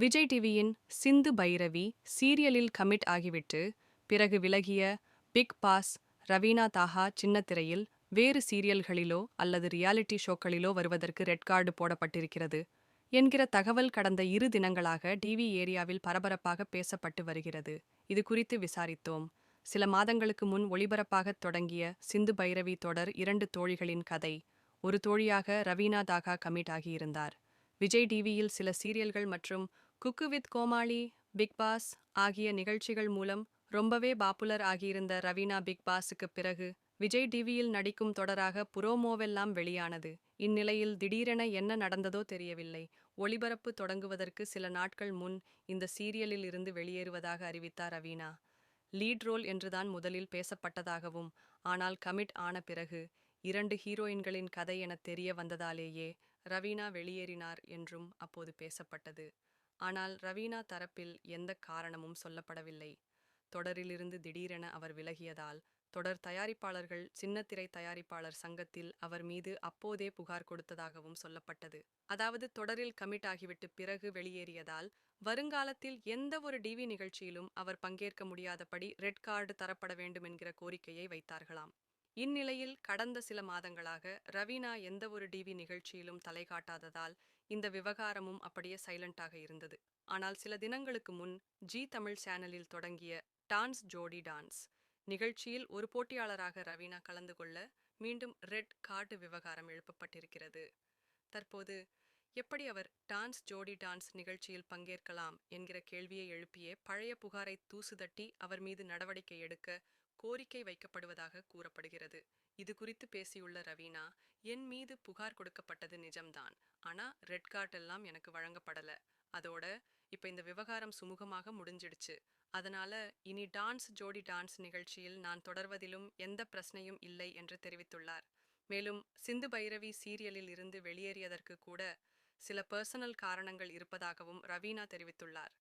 விஜய் டிவியின் சிந்து பைரவி சீரியலில் கமிட் ஆகிவிட்டு பிறகு விலகிய பிக் பாஸ் ரவீனா தாஹா சின்னத்திரையில் வேறு சீரியல்களிலோ அல்லது ரியாலிட்டி ஷோக்களிலோ வருவதற்கு ரெட் கார்டு போடப்பட்டிருக்கிறது என்கிற தகவல் கடந்த இரு தினங்களாக டிவி ஏரியாவில் பரபரப்பாக பேசப்பட்டு வருகிறது. இது குறித்து விசாரித்தோம். சில மாதங்களுக்கு முன் ஒளிபரப்பாக தொடங்கிய சிந்து பைரவி தொடர் இரண்டு தோழிகளின் கதை. ஒரு தோழியாக ரவீனா தாகா கமிட் ஆகியிருந்தார். விஜய் டிவியில் சில சீரியல்கள் மற்றும் cook with Komali Bigg Boss ஆகிய நிகழ்ச்சிகள் மூலம் ரொம்பவே பாப்புலர் ஆகியிருந்த ரவீனா பிக் பாஸுக்கு பிறகு விஜய் டிவியில் நடிக்கும் தொடராக புரோமோவெல்லாம் வெளியானது. இந்நிலையில் திடீரென என்ன நடந்ததோ தெரியவில்லை. ஒளிபரப்பு தொடங்குவதற்கு சில நாட்கள் முன் இந்த சீரியலில் இருந்து வெளியேறுவதாக அறிவித்தார் ரவீனா. லீட் ரோல் என்றுதான் முதலில் பேசப்பட்டதாகவும் ஆனால் கமிட் ஆன பிறகு இரண்டு ஹீரோயின்களின் கதை என தெரிய வந்ததாலேயே ரவீனா வெளியேறினார் என்றும் அப்போது பேசப்பட்டது. ஆனால் ரவீனா தரப்பில் எந்த காரணமும் சொல்லப்படவில்லை. தொடரிலிருந்து திடீரென அவர் விலகியதால் தொடர் தயாரிப்பாளர்கள் சின்னத்திரை தயாரிப்பாளர் சங்கத்தில் அவர் மீது அப்போதே புகார் கொடுத்ததாகவும் சொல்லப்பட்டது. அதாவது தொடரில் கமிட் ஆகிவிட்டு பிறகு வெளியேறியதால் வருங்காலத்தில் எந்த ஒரு டிவி நிகழ்ச்சியிலும் அவர் பங்கேற்க முடியாதபடி ரெட் கார்டு தரப்பட வேண்டும் என்கிற கோரிக்கையை வைத்தார்களாம். இந்நிலையில் கடந்த சில மாதங்களாக ரவீனா எந்த ஒரு டிவி நிகழ்ச்சியிலும் தலை காட்டாததால் இந்த விவகாரமும் அப்படியே சைலண்டாக இருந்தது. ஆனால் சில தினங்களுக்கு முன் ஜி தமிழ் சேனலில் தொடங்கிய டான்ஸ் ஜோடி டான்ஸ் நிகழ்ச்சியில் ஒரு போட்டியாளராக ரவீனா கலந்து கொள்ள மீண்டும் ரெட் கார்டு விவகாரம் எழுப்பப்பட்டிருக்கிறது. தற்போது எப்படி அவர் டான்ஸ் ஜோடி டான்ஸ் நிகழ்ச்சியில் பங்கேற்கலாம் என்கிற கேள்வியை எழுப்பிய பழைய புகாரை தூசுதட்டி அவர் மீது நடவடிக்கை எடுக்க கோரிக்கை வைக்கப்படுவதாக கூறப்படுகிறது. இது குறித்து பேசியுள்ள ரவீனா என் மீது புகார் கொடுக்கப்பட்டது நிஜம்தான். ஆனா ரெட் கார்ட் எல்லாம் எனக்கு வழங்கப்படல. அதோட இப்ப இந்த விவகாரம் சுமூகமாக முடிஞ்சிடுச்சு. அதனால இனி டான்ஸ் ஜோடி டான்ஸ் நிகழ்ச்சியில் நான் தொடர்வதிலும் எந்த பிரச்சனையும் இல்லை என்று தெரிவித்துள்ளார். மேலும் சிந்து பைரவி சீரியலில் இருந்து வெளியேறியதற்கு கூட சில பர்சனல் காரணங்கள் இருப்பதாகவும் ரவீனா தெரிவித்துள்ளார்.